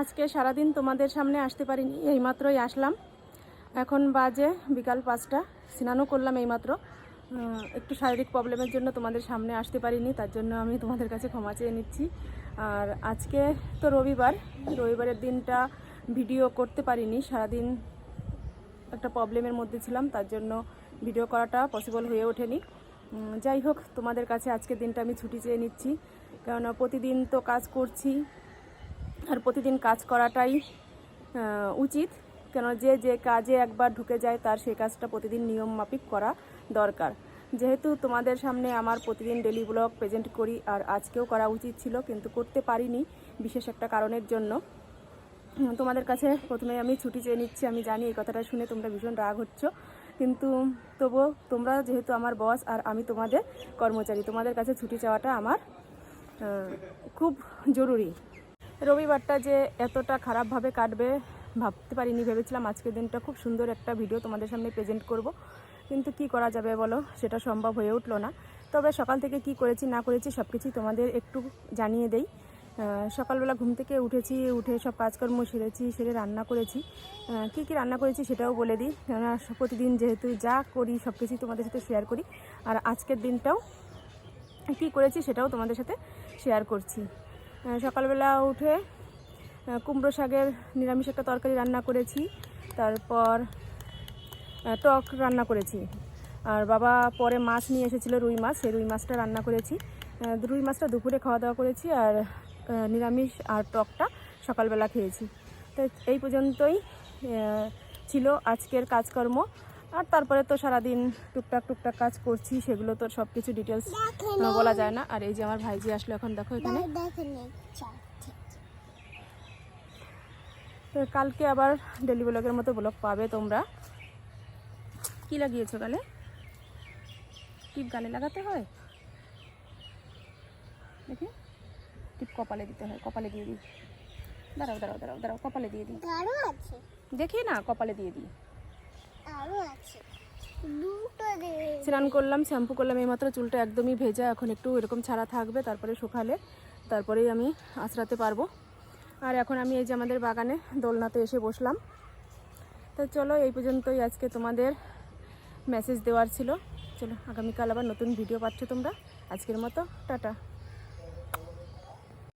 আজকে সারাদিন তোমাদের সামনে আসতে পারিনি, এইমাত্রই আসলাম। এখন বাজে বিকাল পাঁচটা, স্নানও করলাম এইমাত্র। একটু শারীরিক প্রবলেমের জন্য তোমাদের সামনে আসতে পারিনি, তার জন্য আমি তোমাদের কাছে ক্ষমা চেয়ে নিচ্ছি। আর আজকে তো রবিবার, রবিবারের দিনটা ভিডিও করতে পারিনি, সারাদিন একটা প্রবলেমের মধ্যে ছিলাম, তার জন্য ভিডিও করাটা পসিবল হয়ে ওঠেনি। যাই হোক, তোমাদের কাছে আজকের দিনটা আমি ছুটি চেয়ে নিচ্ছি, কেননা প্রতিদিন তো কাজ করছি আর প্রতিদিন কাজ করাটাই উচিত। কেন যে যে কাজে একবার ঢুকে যায়, তার সেই কাজটা প্রতিদিন নিয়ম মাফিক করা দরকার। যেহেতু তোমাদের সামনে আমার প্রতিদিন ডেলি ব্লগ প্রেজেন্ট করি, আর আজকেও করা উচিত ছিল, কিন্তু করতে পারিনি বিশেষ একটা কারণের জন্য। তোমাদের কাছে প্রথমে আমি ছুটি চেয়ে নিচ্ছি, আমি জানি এই কথাটা শুনে তোমরা ভীষণ রাগ হচ্ছ, কিন্তু তবুও তোমরা যেহেতু আমার বস আর আমি তোমাদের কর্মচারী, তোমাদের কাছে ছুটি চাওয়াটা আমার খুব জরুরি। রবিবারটা যে এতটা খারাপভাবে কাটবে ভাবতে পারিনি, ভেবেছিলাম আজকের দিনটা খুব সুন্দর একটা ভিডিও তোমাদের সামনে প্রেজেন্ট করব। কিন্তু কি করা যাবে বলো, সেটা সম্ভব হয়ে উঠল না। তবে সকাল থেকে কি করেছি, না করেছি সব কিছুই তোমাদের একটু জানিয়ে দেই। সকালবেলা ঘুম থেকে উঠেছি, উঠে সব কাজকর্ম সেরেছি, সেরে রান্না করেছি। কী কী রান্না করেছি সেটাও বলে দিই। কেননা প্রতিদিন যেহেতু যা করি সব কিছুই তোমাদের সাথে শেয়ার করি। আর আজকের দিনটাও কী করেছি সেটাও তোমাদের সাথে শেয়ার করছি। সকালবেলা উঠে কুমড়ো শাকের নিরামিষ একটা তরকারি রান্না করেছি। তারপর টক রান্না করেছি। আর বাবা পরে মাছ নিয়ে এসেছিল, রুই মাছ। সেই রুই মাছটা রান্না করেছি। রুই মাছটা দুপুরে খাওয়া দাওয়া করেছি আর নিরামিষ আর টকটা সকালবেলা খেয়েছি। তো এই পর্যন্তই ছিল আজকের কাজকর্ম। আর তারপরে তো সারাদিন টুকটাক টুকটাক কাজ করছি সেগুলো তো সব কিছু ডিটেলস বলা যায় না। আর এই যে আমার ভাইজি আসলো এখন দেখো এখানে। তো কালকে আবার ডেলি ব্লগের মতো ব্লগ পাবে তোমরা। কি লাগিয়েছো গালে টিপ গালে লাগাতে হয়? দেখি। টিপ কপালে দিতে হয় কপালে দিয়ে দিই। দাঁড়াও দাঁড়াও দাঁড়াও দাঁড়াও কপালে দিয়ে দিই। দেখি না কপালে দিয়ে দিই। স্নান করলাম, শ্যাম্পু করলাম, এইমাত্র চুলটা একদমই ভেজা, এখন একটু এরকম ছাড়া থাকবে, তারপরে শুকালে, তারপরেই আমি আঁচড়াতে পারব। আর এখন আমি এই যে আমাদের বাগানে দোলনাতে এসে বসলাম। তো চলো, এই পর্যন্তই আজকে তোমাদের মেসেজ দেওয়ার ছিল। চলো, আগামীকাল আবার নতুন ভিডিও পাচ্ছ তোমরা। আজকের মতো, টাটা।